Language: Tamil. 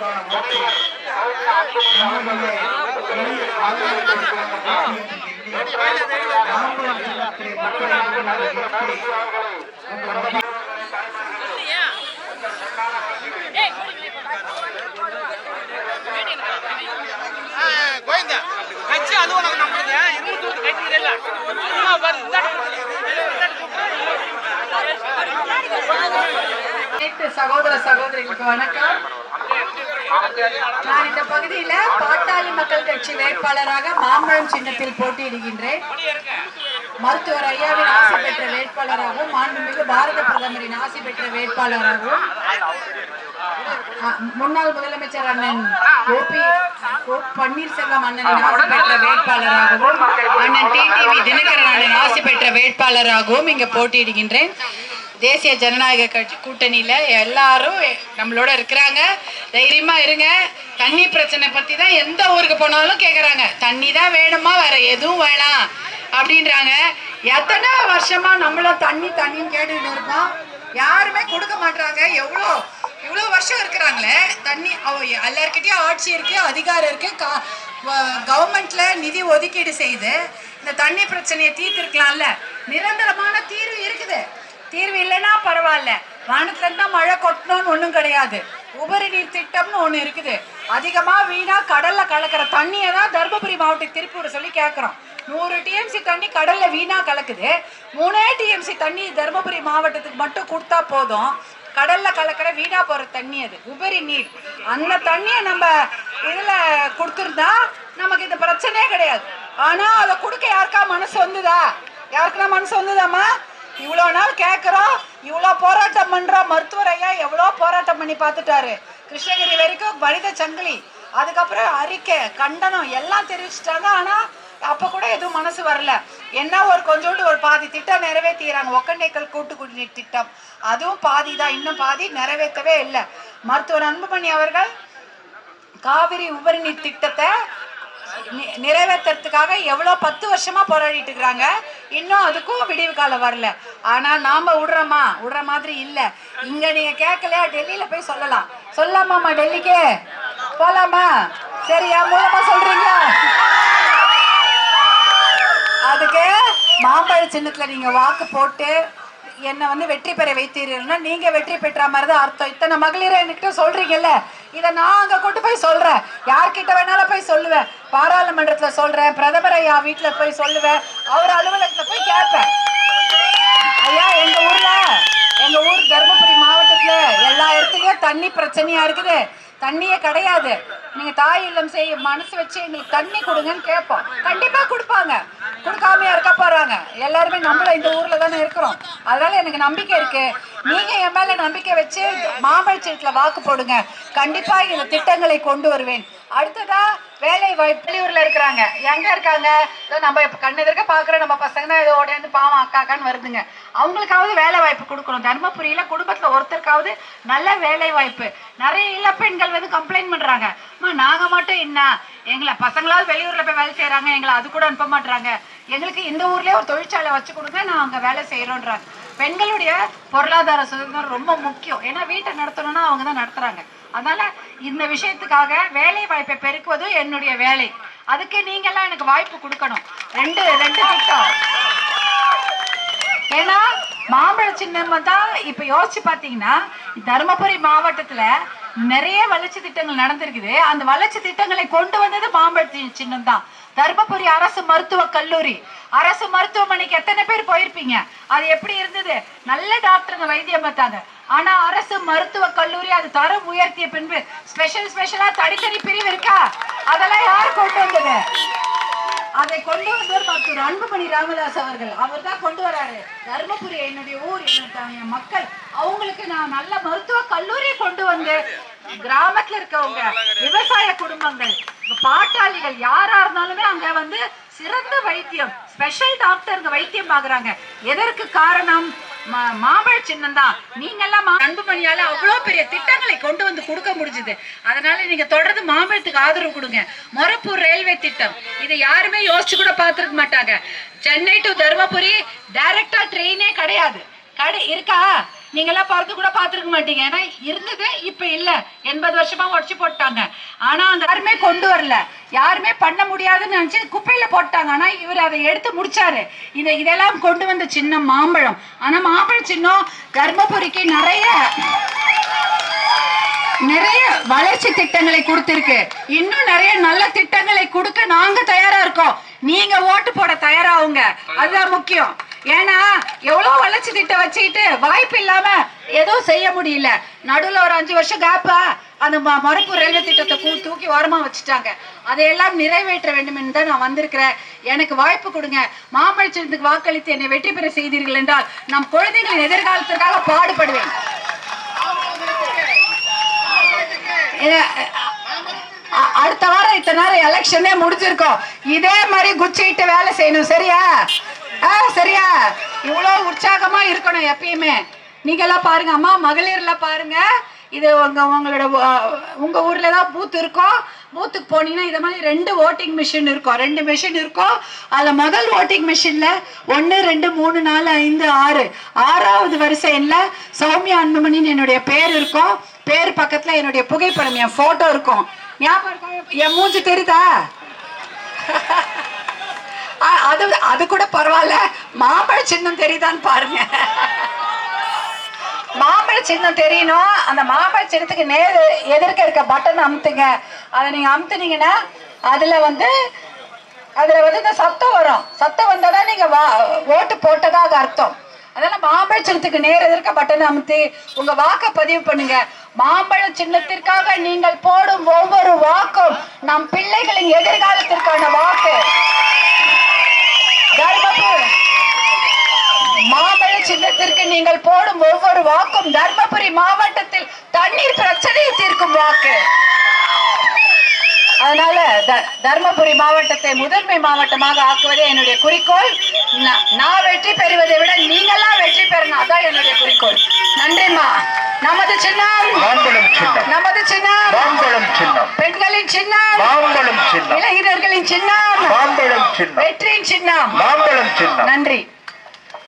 அதற்கான ஓட்டைகள் கோயந்தா கட்சி அதுவும் நமக்கு நம்மளுக்கு இருபத்தி சகோதர சகோதரிகளுக்கு வணக்கம். நான் இந்த பகுதியில பாட்டாளி மக்கள் கட்சி வேட்பாளராக மாம்பழம் சின்னத்தில் போட்டியிடுகின்றேன். மருத்துவர் ஐயாவின் ஆசை பெற்ற வேட்பாளராகவும் மாண்புமிகு பாரத பிரதமரின் ஆசை பெற்ற வேட்பாளராகவும் முன்னாள் முதலமைச்சர் அண்ணன் ஓபி ஓ பன்னீர்செல்வம் அண்ணனின் ஆசை பெற்ற வேட்பாளராகவும் அண்ணன் டிடிவி தினகரன் அண்ணன் ஆசை பெற்ற வேட்பாளராகவும் இங்க போட்டியிடுகின்றேன். தேசிய ஜனநாயக கட்சி கூட்டணியில் எல்லாரும் நம்மளோட இருக்கிறாங்க. தைரியமாக இருங்க. தண்ணி பிரச்சனை பற்றி தான் எந்த ஊருக்கு போனாலும் கேட்குறாங்க தண்ணி தான் வேணுமா? வேற எதுவும் வேணாம் அப்படின்றாங்க. எத்தனை வருஷமா நம்மளும் தண்ணி தண்ணின்னு கேட்டுட்டு இருக்கோம். யாருமே கொடுக்க மாட்டாங்க எவ்வளோ இவ்வளோ வருஷம் இருக்கிறாங்களே. தண்ணி அவ எல்லாருக்கிட்டையும் ஆட்சி இருக்குது அதிகாரம் இருக்குது கா- வ- கவர்மெண்ட்ல நிதி ஒதுக்கீடு செய்து இந்த தண்ணி பிரச்சனையை தீர்த்திருக்கலாம்ல. நிரந்தரமான தீர்வு இருக்குது. தீர்வு இல்லைன்னா பரவாயில்ல. வானத்துல இருந்தா மழை கொட்டணும்னு ஒன்றும் கிடையாது. உபரி நீர் திட்டம்னு ஒன்று இருக்குது. அதிகமாக வீணா கடல்ல கலக்கிற தண்ணியை தான் தருமபுரி மாவட்ட திருப்பூர் சொல்லி கேட்குறோம் நூறு டிஎம்சி தண்ணி கடல்ல வீணா கலக்குது. மூணே டிஎம்சி தண்ணி தருமபுரி மாவட்டத்துக்கு மட்டும் கொடுத்தா போதும். கடல்ல கலக்கிற வீணா போற தண்ணி அது உபரி நீர். அந்த தண்ணியை நம்ம இதுல கொடுத்துருந்தா நமக்கு இந்த பிரச்சனையே கிடையாது. ஆனா அதை கொடுக்க யாருக்கா மனசு வந்துதா? யாருக்குன்னா மனசு வந்துதாமா இவ்வளோ நாள் கேட்குறோம் இவ்வளோ போராட்டம் பண்ணுறோம் மருத்துவர் ஐயா எவ்வளோ போராட்டம் பண்ணி பார்த்துட்டாரு. கிருஷ்ணகிரி வரைக்கும் மனித சங்கிலி. அதுக்கப்புறம் அறிக்கை கண்டனம் எல்லாம் தெரிவிச்சிட்டாங்க. ஆனால் அப்போ கூட எதுவும் மனசு வரல. என்ன ஒரு கொஞ்சோண்டு ஒரு பாதி திட்டம் நிறைவேற்றிறாங்க ஒக்கண்டைக்கல் கூட்டு குடிநீர் திட்டம். அதுவும் பாதி தான் இன்னும் பாதி நிறைவேற்றவே இல்லை. மருத்துவர் அன்புமணி அவர்கள் காவிரி உபரி நீர் திட்டத்தை நி- எவ்வளோ பத்து வருஷமா போராடிட்டு இருக்கிறாங்க. இன்னும் அதுக்கும் விடிவு காலம் வரல. ஆனா நாம விடுறோமா? விடுற மாதிரி இல்லை. இங்க நீங்க கேட்கலையா? டெல்லியில போய் சொல்லலாம். சொல்லலாமாம்மா டெல்லிக்கு? போலாமா? சரியா? மூலமாக மூலமா அதுக்கு மாம்பழ சின்னத்துல நீங்க வாக்கு போட்டு என்னை வந்து வெற்றி பெற வைத்தீர்கள்னா நீங்க வெற்றி பெற்ற மாதிரி தான் அர்த்தம். இத்தனை மகளிரை என்கிட்ட சொல்றீங்கல்ல. இதை நான் அங்கே கொண்டு போய் சொல்கிறேன் யார்கிட்ட வேணாலும் போய் சொல்லுவேன். பாராளுமன்றத்தில் சொல்கிறேன் பிரதமர் ஐயா வீட்டில் போய் சொல்லுவேன். அவர் அலுவலகத்தில் போய் கேட்பேன். ஐயா எங்கள் ஊரில் எங்கள் ஊர் தருமபுரி மாவட்டத்தில் எல்லா இடத்துலையும் தண்ணி பிரச்சனையாக இருக்குது. தண்ணியே கிடையாது. நீங்க தாய் இல்லம் செய்ய மனசு வச்சு எங்களுக்கு தண்ணி கொடுங்கன்னு கேட்போம். கண்டிப்பா கொடுப்பாங்க. கொடுக்காமையா இருக்க போறாங்க. எல்லாருமே நம்மள இந்த ஊர்ல தானே இருக்கிறோம். அதனால எனக்கு நம்பிக்கை இருக்கு. நீங்க என் மேல நம்பிக்கை வச்சு மாம்பழச்சீட்டுல வாக்கு போடுங்க. கண்டிப்பா இந்த திட்டங்களை கொண்டு வருவேன். அடுத்ததா வேலை வாய்ப்பு. வெளியூர்ல இருக்கிறாங்க. எங்க இருக்காங்க? இதோ நம்ம இப்ப கண்ணு எதிர்க்க பாக்குற நம்ம பசங்க தான் ஏதோ உடையாந்து பாவம் அக்காக்கான்னு வருதுங்க. அவங்களுக்காவது வேலை வாய்ப்பு கொடுக்கணும். தர்மபுரியில குடும்பத்துல ஒருத்தருக்காவது நல்ல வேலை வாய்ப்பு. நிறைய இளப்பெண்கள் வந்து கம்ப்ளைண்ட் பண்றாங்க. அம்மா நாங்க மட்டும் என்ன? எங்களை பசங்களாவது வெளியூர்ல போய் வேலை செய்யறாங்க எங்களை அது கூட அனுப்ப மாட்டாங்க எங்களுக்கு இந்த ஊர்லயே ஒரு தொழிற்சாலை வச்சு கொடுங்க நான் அங்க வேலை செய்யறோன்றாங்க பெண்களுடைய பொருளாதார சுதந்திரம் ரொம்ப முக்கியம். ஏன்னா வீட்டை நடத்தணும்னா அவங்க தான் நடத்துறாங்க. அதனால இந்த விஷயத்துக்காக வேலை வாய்ப்பை பெருக்குவதும் என்னுடைய வேலை. அதுக்கு நீங்கெல்லாம் எனக்கு வாய்ப்பு கொடுக்கணும். ரெண்டு ரெண்டு திட்டம். ஏன்னா மாம்பழ சின்னம் தான் இப்ப யோசிச்சு பாத்தீங்கன்னா தருமபுரி மாவட்டத்துல நிறைய வளர்ச்சி திட்டங்கள் நடந்திருக்குது. அந்த வளர்ச்சி திட்டங்களை கொண்டு வந்தது மாம்பழ சின்னம் தான் தருமபுரி அரசு மருத்துவக் கல்லூரி. அரசு மருத்துவமனைக்கு எத்தனை பேர் போயிருப்பீங்க? அது எப்படி இருந்தது? நல்ல டாக்டருங்க வைத்தியம் பார்த்தாங்க. ஆனா அரசு மருத்துவக் கல்லூரி அது தரம் உயர்த்திய பின்பு ஸ்பெஷல் ஸ்பெஷலா தனித்தனி பிரிவு இருக்கா? அதெல்லாம் யார் கொண்டு வந்தது? அதை கொண்டு வந்தவர் மருத்துவர் அன்புமணி ராமதாஸ் அவர்கள். அவர் தான் கொண்டு வராரு. தர்மபுரி என்னுடைய ஊர் என்னுடைய மக்கள். அவங்களுக்கு நான் நல்ல மருத்துவ கல்லூரி கொண்டு வந்து கிராமத்துல இருக்கவங்க விவசாய குடும்பங்கள் பாட்டாளிகள் யாரா இருந்தாலுமே அங்க வந்து சிறந்த வைத்தியம் ஸ்பெஷல் டாக்டருங்க வைத்தியம் பாக்குறாங்க. எதற்கு காரணம்? மா- மாம்பழ சின்னம் தான். நீங்க எல்லாம் மா- அன்புமணியால அவ்வளவு பெரிய திட்டங்களை கொண்டு வந்து கொடுக்க முடிஞ்சது. அதனால நீங்க தொடர்ந்து மாம்பழத்துக்கு ஆதரவு கொடுங்க. மொரப்பூர் ரயில்வே திட்டம். இதை யாருமே யோசிச்சு கூட பார்த்துருக்க மாட்டாங்க. சென்னை டு தருமபுரி டைரக்டா ட்ரெயினே கிடையாது. கடை இருக்கா? நீங்க எல்லாம் கூட பார்த்துருக்க மாட்டீங்க. ஏன்னா இருந்தது இப்ப இல்ல. எண்பது வருஷமா உடச்சு போட்டாங்க. ஆனா அந்த யாருமே கொண்டு வரல. யாருமே பண்ண முடியாதுன்னு நினைச்சு குப்பையில போட்டாங்க. ஆனா இவர் அதை எடுத்து முடிச்சாரு. இதை இதெல்லாம் கொண்டு வந்த சின்னம் மாம்பழம். ஆனா மாம்பழம் சின்னம் தர்மபுரிக்கு நிறைய நிறைய வளர்ச்சி திட்டங்களை கொடுத்திருக்கு. இன்னும் நிறைய நல்ல திட்டங்களை கொடுக்க நாங்க தயாரா இருக்கோம். நீங்க ஓட்டு போட தயாராகுங்க. அதுதான் முக்கியம். ஏன்னா எவ்வளவு வளர்ச்சி திட்டம் வச்சுக்கிட்டு வாய்ப்பு இல்லாம எதுவும் செய்ய முடியல. நடுவுல ஒரு அஞ்சு வருஷம் கேப்பா அந்த ம- ரயில்வே திட்டத்தை கூ- தூக்கி ஓரமா வச்சுட்டாங்க. அதையெல்லாம் நிறைவேற்ற வேண்டும் என்று தான் நான் வந்திருக்கிறேன். எனக்கு வாய்ப்பு கொடுங்க. மாம்பழச்சத்துக்கு வாக்களித்து என்னை வெற்றி பெற செய்தீர்கள் என்றால் நம் குழந்தைகளின் எதிர்காலத்திற்காக பாடுபடுவேன். அடுத்த வாரம் இத்தனை நேரம் எலெக்ஷனே முடிஞ்சிருக்கோம். இதே மாதிரி குச்சிட்டு வேலை செய்யணும் சரியா? ஆ சரியா. இவ்வளோ உற்சாகமா இருக்கணும் எப்பயுமே. நீங்க எல்லாம் பாருங்க அம்மா மகளிர்ல பாருங்க. இது உங்க உங்களோட உங்க ஊர்ல தான் பூத் இருக்கும். பூத்துக்கு போனீங்கன்னா இதை மாதிரி ரெண்டு ஓட்டிங் மிஷின் இருக்கும். ரெண்டு மிஷின் இருக்கும். அதுல முதல் ஓட்டிங் மிஷின்ல ஒன்று ரெண்டு மூணு நாலு ஐந்து ஆறு. ஆறாவது வரிசையில சௌமியா அன்புமணின்னு என்னுடைய பேர் இருக்கும். பேர் பக்கத்துல என்னுடைய புகைப்படம் என் போட்டோ இருக்கும். ஞாபகம் இருக்கும் என் மூஞ்சி தெரியுதா? அது அது கூட பரவாயில்ல. மாம்பழ சின்னம் தெரியுதான்னு பாருங்க. மாம்பழ சின்னம் தெரியணும். அந்த மாம்பழ சின்னத்துக்கு நேர் எதிர்க்க இருக்க பட்டன் அமுத்துங்க. அதை நீங்க அமுத்துனீங்கன்னா அதுல வந்து அதுல வந்து இந்த சத்தம் வரும். சத்தம் வந்தாதான் நீங்க வா- ஓட்டு போட்டதாக அர்த்தம். அதனால மாம்பழச்சனத்துக்கு நேர் எதிர்க்க பட்டன் அமுத்து உங்க வாக்க பதிவு பண்ணுங்க. மாம்பழ சின்னத்திற்காக நீங்கள் போடும் ஒவ்வொரு வாக்கும் நம் பிள்ளைகளின் எதிர்காலத்திற்கான வாக்கு. தர்மபுரி. மாம்பழ சின்னத்திற்கு நீங்கள் போடும் ஒவ்வொரு வாக்கும் தர்மபுரி மாவட்டத்தில் தண்ணீர் பிரச்சனையை தீர்க்கும் வாக்கு. அதனால தர்மபுரி மாவட்டத்தை முதன்மை மாவட்டமாக ஆக்குவதே என்னுடைய குறிக்கோள். நான் வெற்றி பெறுவதை விட நீங்கெல்லாம் வெற்றி பெறணும். அதான் என்னுடைய குறிக்கோள். நன்றிம்மா நமது சின்னம். நமது சின்னம். பெண்களின் சின்னம். இளைஞர்களின் சின்னம். வெற்றியின் சின்னம். நன்றி.